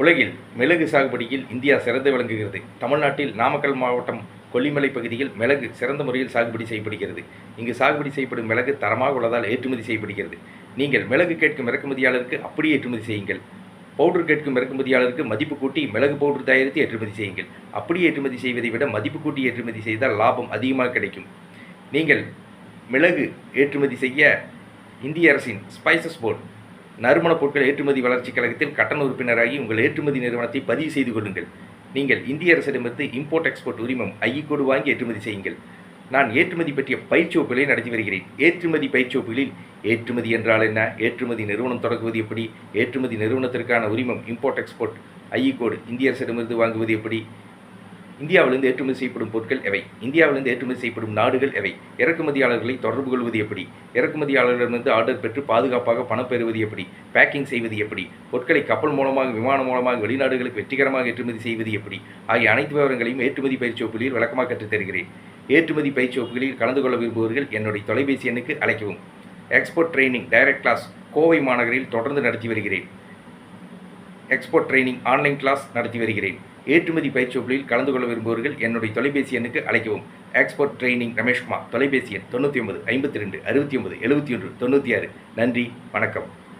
உலகில் மிளகு சாகுபடியில் இந்தியா சிறந்து விளங்குகிறது. தமிழ்நாட்டில் நாமக்கல் மாவட்டம் கொல்லிமலை பகுதியில் மிளகு சிறந்த முறையில் சாகுபடி செய்யப்படுகிறது. இங்கு சாகுபடி செய்யப்படும் மிளகு தரமாக உள்ளதால் ஏற்றுமதி செய்யப்படுகிறது. நீங்கள் மிளகு கேட்கும் இறக்குமதியாளருக்கு அப்படியே ஏற்றுமதி செய்யுங்கள். பவுடர் கேட்கும் இறக்குமதியாளருக்கு மதிப்பு கூட்டி மிளகு பவுடர் தயாரித்து ஏற்றுமதி செய்யுங்கள். அப்படியே ஏற்றுமதி செய்வதை விட மதிப்பு கூட்டி ஏற்றுமதி செய்தால் லாபம் அதிகமாக கிடைக்கும். நீங்கள் மிளகு ஏற்றுமதி செய்ய இந்திய அரசின் ஸ்பைசஸ் போர்டு நறுமணப் பொருட்கள் ஏற்றுமதி வளர்ச்சிக் கழகத்தில் கட்டண உறுப்பினராகி உங்கள் ஏற்றுமதி நிறுவனத்தை பதிவு செய்து கொள்ளுங்கள். நீங்கள் இந்திய அரசிடமிருந்து இம்போர்ட் எக்ஸ்போர்ட் உரிமம் ஐ e கோடு வாங்கி ஏற்றுமதி செய்யுங்கள். நான் ஏற்றுமதி பற்றிய பயிற்சி வகுப்புகளை நடத்தி வருகிறேன். ஏற்றுமதி பயிற்சி வகுப்புகளில் ஏற்றுமதி என்றால் என்ன? ஏற்றுமதி நிறுவனம் தொடங்குவது எப்படி? ஏற்றுமதி நிறுவனத்திற்கான உரிமம் இம்போர்ட் எக்ஸ்போர்ட் ஐஇ கோடு இந்திய அரசிடமிருந்து வாங்குவது எப்படி? இந்தியாவிலிருந்து ஏற்றுமதி செய்யப்படும் பொருட்கள் எவை? இந்தியாவிலிருந்து ஏற்றுமதி செய்யப்படும் நாடுகள் எவை? இறக்குமதியாளர்களை தொடர்பு கொள்வது எப்படி? இறக்குமதியாளர்களிடமிருந்து ஆர்டர் பெற்று பாதுகாப்பாக பணம் பெறுவது எப்படி? பேக்கிங் செய்வது எப்படி? பொருட்களை கப்பல் மூலமாக விமானம் மூலமாக வெளிநாடுகளுக்கு வெற்றிகரமாக ஏற்றுமதி செய்வது எப்படி? ஆகிய அனைத்து விவரங்களையும் ஏற்றுமதி பயிற்சி வகுப்புகளில் விளக்கமாக கற்றுத் தருகிறேன். ஏற்றுமதி பயிற்சி வகுப்புகளில் கலந்து கொள்ள விரும்புபவர்கள் என்னுடைய தொலைபேசி எண்ணுக்கு அழைக்கவும். Export training direct class Kovai மாநகரில் தொடர்ந்து நடத்தி வருகிறேன். எக்ஸ்போர்ட் ட்ரைனிங் ஆன்லைன் கிளாஸ் நடத்தி வருகிறேன். ஏற்றுமதி பயிற்சி கலந்து கொள்ள விரும்புவர்கள் என்னுடைய தொலைபேசி எண்ணுக்கு அழைக்கவும். எக்ஸ்போர்ட் ட்ரைனிங் ரமேஷ்குமார் தொலைபேசி எண் தொண்ணூற்றி ஒன்பது ஐம்பத்தி ரெண்டு அறுபத்தி ஒன்பது எழுபத்தி ஒன்று தொண்ணூற்றி ஆறு. நன்றி வணக்கம்.